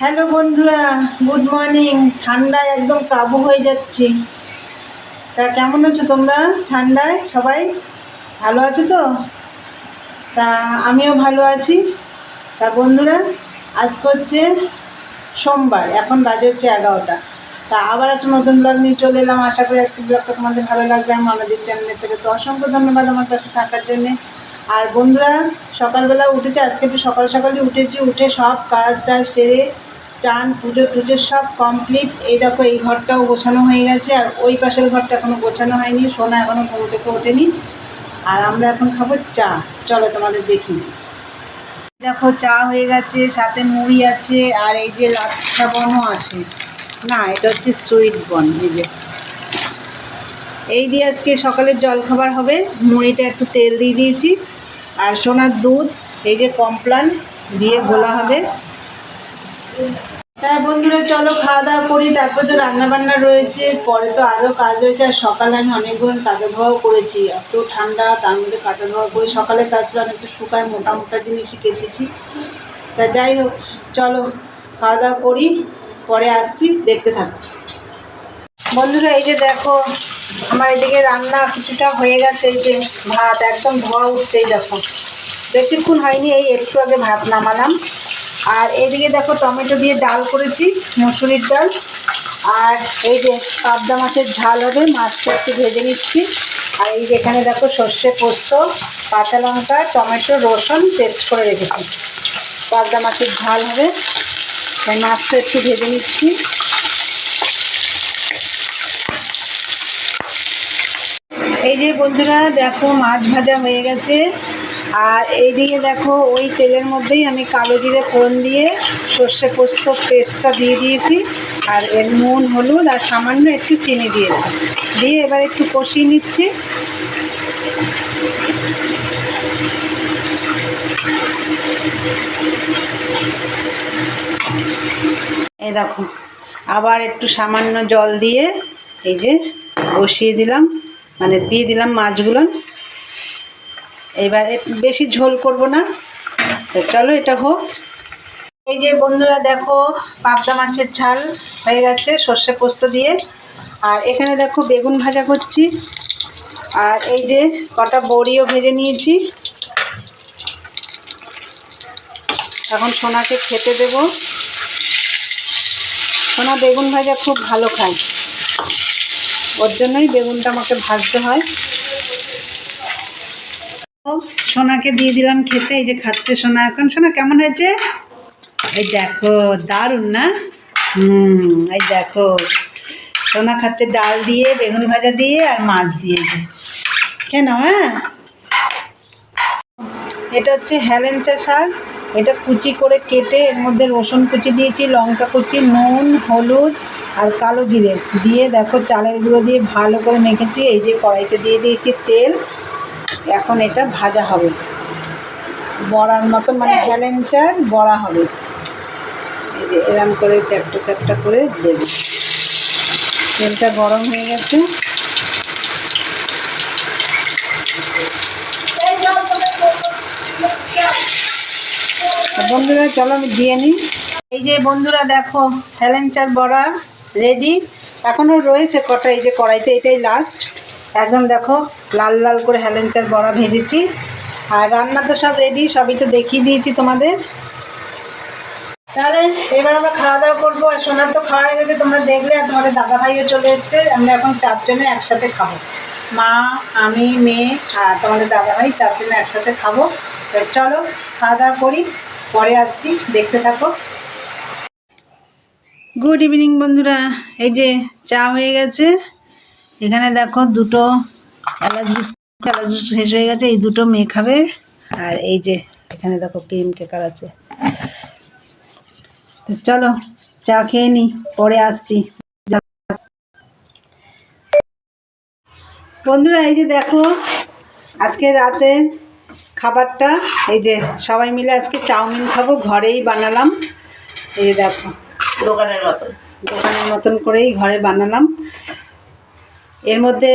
Hello বন্ধুরা, good morning. ঠান্ডায় একদম কাবু হয়ে যাচ্ছি। তা কেমন আছো তোমরা? ঠান্ডায় সবাই ভালো আছো তো? তা আমিও ভালো আছি। তা বন্ধুরা আজ হচ্ছে সোমবার, এখন বাজে হচ্ছে এগারোটা। তা আবার একটা নতুন ব্লগ নিয়ে চলে এলাম। আশা করি আজকে ব্লগটা তোমাদের ভালো লাগবে। আমি আমাদের চ্যানেলের থেকে তো অসংখ্য ধন্যবাদ আমার পাশে থাকার জন্যে। আর বন্ধুরা, সকালবেলা উঠেছে, আজকে একটু সকাল সকালই উঠেছি। উঠে সব কাজ টাজ সেরে চান, পুজো টুজো সব কমপ্লিট এই দেখো, এই ঘরটাও গোছানো হয়ে গেছে, আর ওই পাশের ঘরটা এখনও গোছানো হয়নি, সোনা এখনও ঘুম থেকে ওঠেনি। আর আমরা এখন খাব চা। চলো তোমাদের দেখি। দেখো, চা হয়ে গেছে, সাথে মুড়ি আছে, আর এই যে লাচ্ছা বনও আছে। না, এটা হচ্ছে সুইট বন, এই যে। এই দিয়ে আজকে সকালের জলখাবার হবে। মুড়িটা একটু তেল দিয়ে দিয়েছি। আর সোনার দুধ, এই যে কমপ্লান, দিয়ে গোলা হবে। হ্যাঁ বন্ধুরা, চলো খাওয়া দাওয়া করি, তারপর তো রান্না বান্না রয়েছে, পরে তো আরও কাজ রয়েছে, আর সকালে আমি অনেকগুলো কাঁচা ধোয়াও করেছি, এত ঠান্ডা, তার মধ্যে কাঁচা ধোয়া করে সকালে কাজটা অনেকটা শুকায়, মোটা মোটা জিনিসই কেচেছি। তা যাই হোক, চলো খাওয়া দাওয়া করি, পরে আসছি, দেখতে থাকো। বন্ধুরা, এই যে দেখো, আমার এদিকে রান্না কিছুটা হয়ে গেছে, এই যে ভাত, একদম ধোয়া উঠছেই দেখো। বেশিক্ষণ হয়নি, এই একটু আগে ভাত নামালাম। আর এইদিকে দেখো টমেটো দিয়ে ডাল করেছি, মুসুরির ডাল। আর এই যে পাবদা মাছের ঝাল হবে, মাছটা একটু ভেজে নিচ্ছি। আর এই যে এখানে দেখো সর্ষে পোস্ত, কাঁচা লঙ্কা, টমেটো, রসুন পেস্ট করে রেখেছি। পাবদা মাছের ঝাল হবে। তাই মাছটা একটু ভেজে নিচ্ছি। এই যে বন্ধুরা, দেখো মাছ ভাজা হয়ে গেছে। আর এইদিকে দেখো, ওই তেলের মধ্যেই আমি কালো জিরে ফোড়ন দিয়ে সর্ষে পোস্ত পেস্টটা দিয়ে দিয়েছি। আর এর নুন, হলুদ আর সামান্য একটু চিনি দিয়েছি। দিয়ে এবার একটু কষিয়ে নিচ্ছি। এই দেখো, আবার একটু সামান্য জল দিয়ে এই যে বসিয়ে দিলাম মানে দিয়ে দিলাম মাছগুলো। এবার বেশি ঝোল করব না। চলো এটা হোক। এই যে বন্ধুরা দেখো, পাবদা মাছের ঝাল হয়ে গেছে সর্ষে পোস্ত দিয়ে। আর এখানে দেখো বেগুন ভাজা করছি। আর এই যে কটা বড়িও ভেজে নিয়েছি। এখন সোনাকে খেতে দেব। সোনা বেগুন ভাজা খুব ভালো খায়। ওর জন্যই বেগুনটা আমাকে ভাজতে হয়। সোনাকে দিয়ে দিলাম খেতে, এই যে খাচ্ছে সোনা এখন। সোনা, কেমন হয়েছে? এই দেখো, দারুণ না? হুম, এই দেখো। সোনা খাচ্ছে ডাল দিয়ে, বেগুন ভাজা দিয়ে আর মাছ দিয়ে কেন হ্যাঁ? এটা হচ্ছে হেলেঞ্চা শাক। এটা কুচি করে কেটে এর মধ্যে রসুন কুচি দিয়েছি, লঙ্কা কুচি, নুন, হলুদ আর কালো জিরে। দিয়ে দেখো, চালের গুঁড়ো দিয়ে ভালো করে মেখেছি। এই যে কড়াইতে দিয়ে দিয়েছি তেল। এখন এটা ভাজা হবে। বড়ার মতন মানে হেলেঞ্চার বড়া হবে। এই যে এরম করে চ্যাপটা চ্যাপটা করে দেবে। তেলটা গরম হয়ে গেছে। বন্ধুরা চলো আমি দিয়ে নিই। এই যে বন্ধুরা দেখো হ্যালেঞ্চার বড়া রেডি। এখনও রয়েছে কটা এই যে কড়াইতে এটাই লাস্ট একদম দেখো, লাল লাল করে হেলেঞ্চার বড়া ভেজেছি। আর রান্না তো সব রেডি সবই তো দেখিয়ে দিয়েছি তোমাদের। তাহলে এবার আমরা খাওয়া দাওয়া করব। আর সোনার তো খাওয়া হয়ে গেছে, তোমরা দেখলে, আর তোমাদের দাদা ভাইও চলে এসছে। আমরা এখন চারজনে একসাথে খাব। মা, আমি, মেয়ে, আর তোমাদের দাদা ভাই চারজনে একসাথে খাব। চলো, খাওয়া দাওয়া করি, পরে আসছি, দেখতে থাকো। গুড ইভিনিং বন্ধুরা। এই যে চা হয়ে গেছে। এখানে দেখো দুটো এলাচ বিস্কুট এলাচ বিস্কুট শেষ হয়ে গেছে এই দুটো মেয়ে খাবে। আর এই যে এখানে দেখো ক্রিম কেকার আছে। তো চলো চা খেয়ে নি পরে আসছি। বন্ধুরা এই যে দেখো আজকে রাতে খাবারটা এই যে সবাই মিলে আজকে চাউমিন খাব ঘরেই বানালাম। এই যে দেখো দোকানের মতন। দোকানের মতন করেই ঘরে বানালাম। এর মধ্যে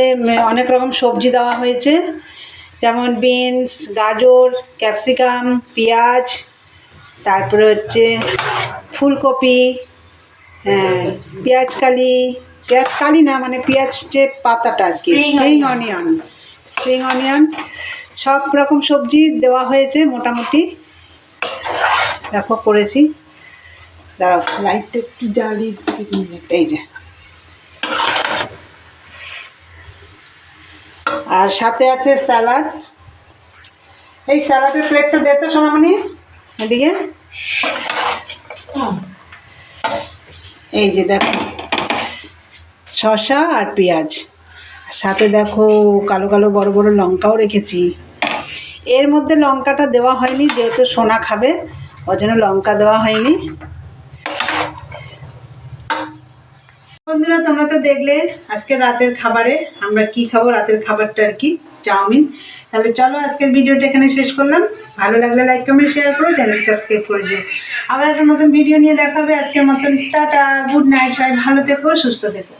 অনেক রকম সবজি দেওয়া হয়েছে। যেমন বিনস গাজর ক্যাপসিকাম পেঁয়াজ তারপরে হচ্ছে ফুলকপি হ্যাঁ পেঁয়াজ কালি পেঁয়াজ কালি না মানে পেঁয়াজ যে পাতাটা আর কি স্প্রিং অনিয়ন স্প্রিং অনিয়ন সব রকম সবজি দেওয়া হয়েছে মোটামুটি। দেখো করেছি। দাঁড়াও লাইটটা একটু জ্বালিয়ে এই যে। আর সাথে আছে স্যালাড। এই স্যালাডের প্লেটটা দে তো সোনামণি, এদিকে। এই যে দেখো, শসা আর পেঁয়াজ। সাথে দেখো কালো কালো বড় বড় লঙ্কাও রেখেছি। এর মধ্যে লঙ্কাটা দেওয়া হয়নি, যেহেতু সোনা খাবে, ওই জন্য লঙ্কা দেওয়া হয়নি। বন্ধুরা, তোমরা তো দেখলে আজকে রাতের খাবারে আমরা কি খাব, রাতের খাবারটা আর কি, চাউমিন। তাহলে চলো আজকের ভিডিওটা এখানে শেষ করলাম। ভালো লাগলে লাইক কমেন্ট শেয়ার করো চ্যানেল সাবস্ক্রাইব করে দিও। আবার একটা নতুন ভিডিও নিয়ে দেখাবে আজকের মতন টাটা গুড নাইট সবাই ভালো থেকো, সুস্থ থেকো।